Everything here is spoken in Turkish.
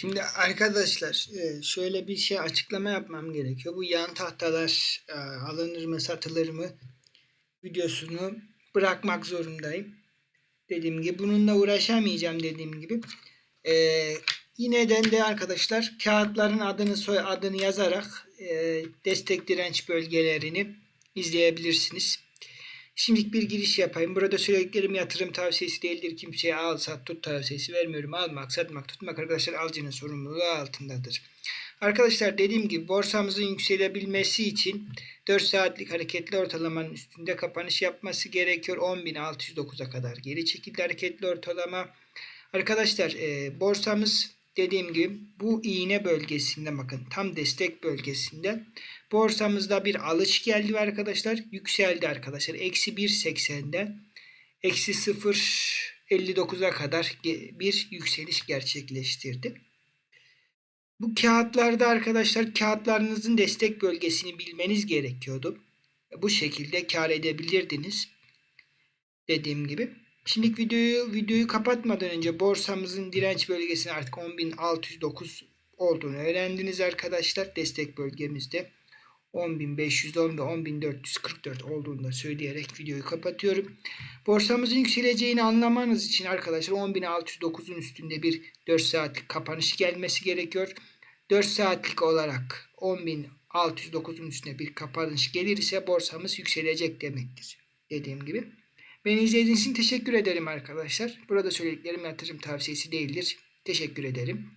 Şimdi arkadaşlar e, şöyle bir şey açıklama yapmam gerekiyor. Bu yan tahtalar e, alınır mı satılır mı videosunu bırakmak zorundayım. Dediğim gibi bununla uğraşamayacağım dediğim gibi. E, yineden de arkadaşlar kağıtların adını soy adını yazarak e, destek direnç bölgelerini izleyebilirsiniz. Şimdilik bir giriş yapayım. Burada söylediklerim yatırım tavsiyesi değildir. Kimseye al sat tut tavsiyesi vermiyorum. Almak, satmak, tutmak arkadaşlar alıcının sorumluluğu altındadır. Arkadaşlar dediğim gibi borsamızın yükselebilmesi için 4 saatlik hareketli ortalamanın üstünde kapanış yapması gerekiyor. 10.609'a kadar geri çekildi hareketli ortalama. Arkadaşlar e, borsamız dediğim gibi bu iğne bölgesinde bakın tam destek bölgesinde borsamızda bir alış geldi arkadaşlar yükseldi arkadaşlar eksi 1.80'den eksi 0.59'a kadar bir yükseliş gerçekleştirdi. Bu kağıtlarda arkadaşlar kağıtlarınızın destek bölgesini bilmeniz gerekiyordu. Bu şekilde kar edebilirdiniz. Dediğim gibi. Şimdi videoyu videoyu kapatmadan önce borsamızın direnç bölgesinin artık 10.609 olduğunu öğrendiniz arkadaşlar. Destek bölgemizde 10.510 ve 10.444 olduğunu da söyleyerek videoyu kapatıyorum. Borsamızın yükseleceğini anlamanız için arkadaşlar 10.609'un üstünde bir 4 saatlik kapanış gelmesi gerekiyor. 4 saatlik olarak 10.609'un üstüne bir kapanış gelirse borsamız yükselecek demektir. Dediğim gibi. Beni izlediğiniz için teşekkür ederim arkadaşlar. Burada söylediklerim yatırım tavsiyesi değildir. Teşekkür ederim.